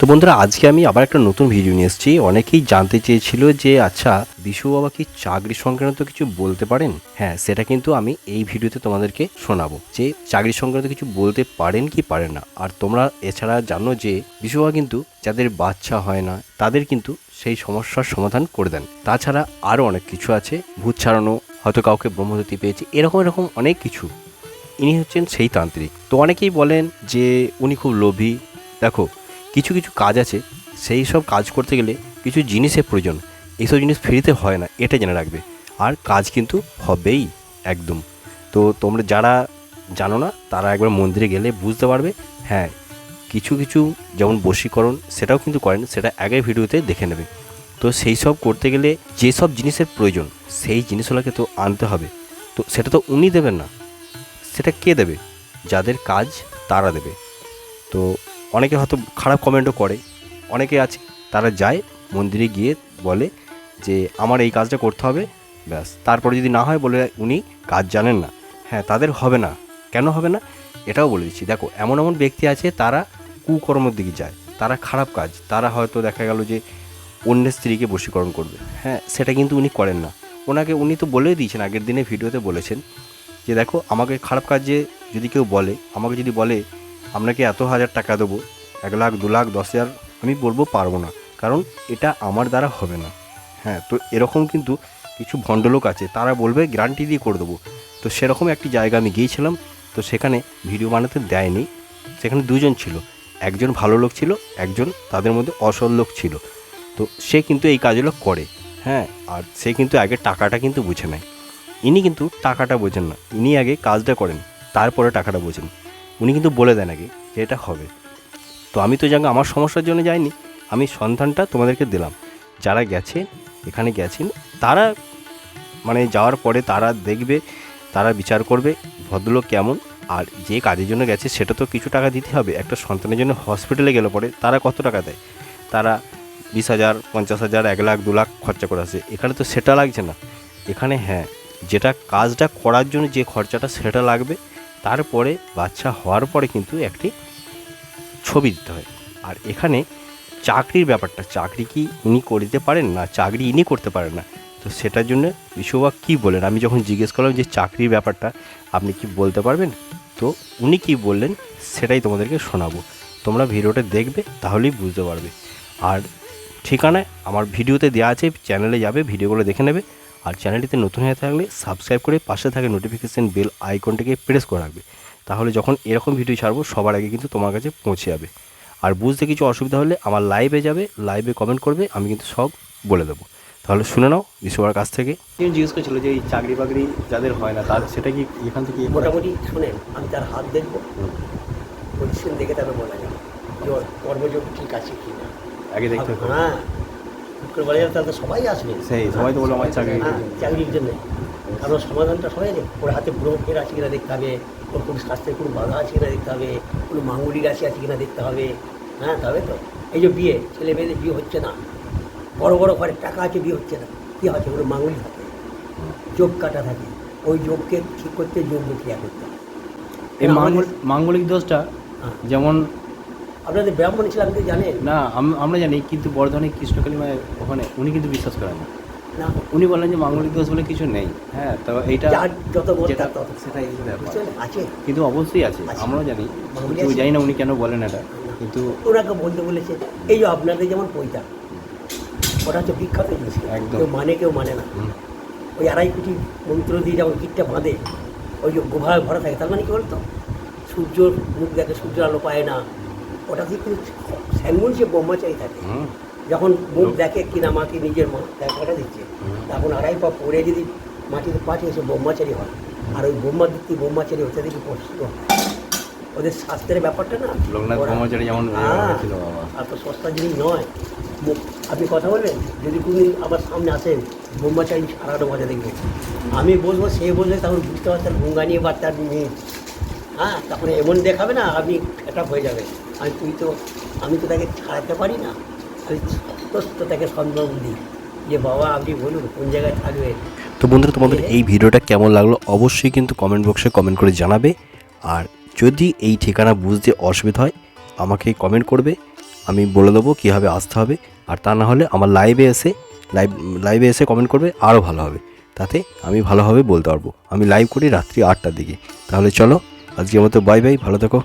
তো বন্ধুরা, আজকে আমি আবার একটা নতুন ভিডিও নিয়ে এসেছি। অনেকেই জানতে চেয়েছিল যে আচ্ছা বিশু বাবা কি চাকরি সংক্রান্ত কিছু বলতে পারেন? হ্যাঁ সেটা কিন্তু আমি এই ভিডিওতে তোমাদেরকে শোনাবো। যে, চাকরি সংক্রান্ত কিছু বলতে পারেন কি পারেন না? আর তোমরা এছাড়া জানো যে বিশু বাবা কিন্তু যাদের বাচ্চা হয় না, তাদের কিন্তু সেই সমস্যার সমাধান করে দেন। তাছাড়া আরও অনেক কিছু আছে। ভূত ছাড়ানো, হয়তো কাউকে ব্রহ্মদতি পেয়েছে, এরকম এরকম অনেক কিছু। ইনি হচ্ছেন সেই তান্ত্রিক। তো অনেকেই বলেন যে, উনি খুব লোভী। দেখো কিছু কিছু কাজ আছে, সেই সব কাজ করতে গেলে কিছু জিনিসের প্রয়োজন। এইসব জিনিস ফ্রিতে হয় না, এটা জেনে রাখবে। আর কাজ কিন্তু হবেই, একদম। তো তোমরা যারা জানো না, তারা একবার মন্দিরে গেলে বুঝতে পারবে হ্যাঁ কিছু কিছু যেমন বশীকরণ সেটাও কিন্তু করেন, সেটা আগের ভিডিওতে দেখে নেবে। তো সেই সব করতে গেলে যেসব জিনিসের প্রয়োজন, সেই জিনিসগুলোকে তো আনতে হবে। তো সেটা তো উনি দেবেন না, সেটা কে দেবে? যাদের কাজ তারা দেবে। তো অনেকে হয়তো খারাপ কমেন্টও করে। অনেকে আছে, তারা যায় মন্দিরে গিয়ে বলে যে, আমার এই কাজটা করতে হবে। ব্যাস, তারপরে যদি না হয় বলে উনি কাজ জানেন না। হ্যাঁ তাদের হবে না। কেন হবে না? এটাও বলে দিচ্ছি। দেখো, এমন এমন ব্যক্তি আছে, তারা কুকর্মর দিকে যায়। তারা খারাপ কাজ। তারা হয়তো দেখা গেল যে, অন্যের স্ত্রীকে বশীকরণ করবে। হ্যাঁ সেটা কিন্তু উনি করেন না। ওনাকে, উনি তো বলেই দিয়েছেন, আগের দিনে ভিডিওতে বলেছেন যে, দেখো, আমাকে খারাপ কাজে যদি কেউ বলে, আমাকে যদি বলে আপনাকে এত হাজার টাকা দেবো, এক লাখ, দু লাখ, দশ হাজার, আমি বলব পারব না। কারণ এটা আমার দ্বারা হবে না। হ্যাঁ তো এরকম কিন্তু কিছু ভণ্ডলোক আছে, তারা বলবে গ্যারান্টি দিয়ে করে দেবো। তো সেরকম একটি জায়গা আমি গিয়েছিলাম, তো সেখানে ভিডিও বানাতে দেয়নি। সেখানে দুজন ছিল। একজন ভালো লোক ছিল, একজন তাদের মধ্যে অসল লোক ছিল। তো সে কিন্তু এই কাজগুলো করে। হ্যাঁ আর সে কিন্তু আগে টাকাটা কিন্তু বুঝে নেয়। ইনি কিন্তু টাকাটা বোঝেন না। ইনি আগে কাজটা করেন, তারপরে টাকাটা বোঝেন। উনি কিন্তু বলে দেন আগে যে এটা হবে। তো আমি তো জানি আমার সমস্যার জন্য যাইনি। আমি সন্ধানটা তোমাদেরকে দিলাম। যারা গেছে এখানে গেছেন, তারা মানে যাওয়ার পরে তারা দেখবে, তারা বিচার করবে, ভদ্রলোক কেমন। আর যে কাজের জন্য গেছে, সেটা তো কিছু টাকা দিতে হবে। একটা সন্তানের জন্য হসপিটালে গেলে পরে তারা কত টাকা দেয়? তারা বিশ হাজার, পঞ্চাশ হাজার, এক লাখ, দু লাখ খরচা করে আসে। এখানে তো সেটা লাগছে না। এখানে হ্যাঁ যেটা কাজটা করার জন্য যে খরচাটা, সেটা লাগবে। তারপরে বাচ্চা হওয়ার পরে কিন্তু একটি ছবি দিতে হয়। আর এখানে চাকরির ব্যাপারটা, চাকরি কি উনি করতে পারেন না চাকরি ইনি করতে পারেন না? তো সেটার জন্য বিশ্ববাক কী বলেন? আমি যখন জিজ্ঞেস করলাম যে চাকরির ব্যাপারটা আপনি কি বলতে পারবেন? তো উনি কি বললেন সেটাই তোমাদেরকে শোনাবো। তোমরা ভিডিওটা দেখবে, তাহলেই বুঝতে পারবে। আর ঠিকানায় আমার ভিডিওতে দেওয়া আছে, চ্যানেলে যাবে, ভিডিওগুলো দেখে নেবে। আর চ্যানেলটিতে নতুন হয়ে থাকলে সাবস্ক্রাইব করে পাশে থাকে নোটিফিকেশান বেল আইকনটিকে প্রেস করে রাখবে। তাহলে যখন এরকম ভিডিও ছাড়বো সবার আগে কিন্তু তোমার কাছে পৌঁছে যাবে। আর বুঝতে কিছু অসুবিধা হলে আমার লাইভে যাবে লাইভে কমেন্ট করবে আমি কিন্তু সব বলে দেবো। তাহলে শুনে নাও বিশ্ববার কাছ থেকে। জিজ্ঞেস করছিল যে এই চাকরি বাকরি যাদের হয় না তার সেটা কি এখান থেকে মোটামুটি শুনেন আমি তার হাত দেখব। পজিশন দেখে তবে বলা যাবে। কর্মযোগ ঠিক আছে কি না আগে দেখতে হ্যাঁ। করে তাহলে সবাই আসবে। সেই সবাই তো আমার চাকরি। হ্যাঁ চাকরির জন্য। কারণ সমাধানটা সবাই নেই ওর হাতে ব্রহ্মের আছে কিনা দেখতে হবে। ওর কোনো স্বাস্থ্যের কোনো বাধা আছে কিনা দেখতে হবে। কোনো রাশি আছে কিনা দেখতে হবে। হ্যাঁ তবে তো। এই যে বিয়ে ছেলে মেয়েদের বিয়ে হচ্ছে না। বড় বড় ঘরে টাকা আছে বিয়ে হচ্ছে না। কী হচ্ছে? ওর থাকে। যোগ কাটা থাকে। ওই যোগকে ঠিক করতে যোগ ক্রিয়া করতে হবে এই মাঙ্গল মাঙ্গলিক দোষটা হ্যাঁ। যেমন আপনাদের ব্রাহ্মণ ছিলাম কি জানেন না আমরা জানি কিন্তু বর্ধমানে কৃষ্ণকালী মায়ের ওখানে উনি কিন্তু বিশ্বাস করেন না। না। উনি বলেন যে মাঙ্গলিক দোষ বলে কিছু নেই। হ্যাঁ তো এইটা যত সেটাই? আছে। কিন্তু অবশ্যই আছে। আমরাও জানি। কিন্তু জানি না উনি কেন বলেন এটা। কিন্তু ওনাকে বলতে বলেছে এই যে আপনাদের যেমন পৈতা ওটা হচ্ছে বিখ্যাত জিনিস। কেউ মানে কেউ মানে না। ওই আড়াই কোটি মন্ত্র দিয়ে যেমন কিটটা বাঁধে ওই যে গোভায় ভরা থাকে তার মানে কি বলতো? সূর্যর মুখ দেখে সূর্যের আলো পায় না ওটা কিন্তু স্যাঙ্গুল সে ব্রহ্মচারী থাকে হুম, যখন মুখ দেখে কিনা মাকে নিজের মা দেখাটা দিচ্ছে। তখন আড়াই পা পড়ে যদি মাটিতে পাঠিয়ে সে ব্রহ্মচারী হয় আর ওই ব্রহ্মার দিক থেকে ব্রহ্মচারী হতে দেখি প্রস্তুত হয়। ওদের শাস্ত্রের ব্যাপারটা না? আর তো সস্তা জিনিস নয়। আপনি কথা বলবেন? যদি কোনদিন আবার সামনে আসেন ব্রহ্মচারী সারাটা মজা দেখবেন আমি বলব সে বলবে তখন বুঝতে পারছেন গঙ্গা নিয়ে বাচ্চার নিয়ে হ্যাঁ তখন এমন দেখাবে না আপনি এটা হয়ে যাবে আমি তুই তো আমি তো তাকে ছাড়াতে পারি না। আমি সত্য তাকে সন্দেহ দিই যে বাবা আপনি বলুন কোন জায়গায় থাকবে। তো বন্ধুরা তোমাদের এই ভিডিওটা কেমন লাগল অবশ্যই কিন্তু কমেন্ট বক্সে কমেন্ট করে জানাবে। আর যদি এই ঠিকানা বুঝতে অসুবিধা হয় আমাকে কমেন্ট করবে। আমি বলে দেবো কীভাবে আসতে হবে। আর তা না হলে আমার লাইভে এসে লাইভ লাইভে এসে কমেন্ট করবে আরও ভালো হবে। তাতে আমি ভালোভাবে বলতে পারব। আমি লাইভ করি রাত্রি আটটার দিকে। তাহলে চলো আজকের মতো বাই বাই ভালো থেকো।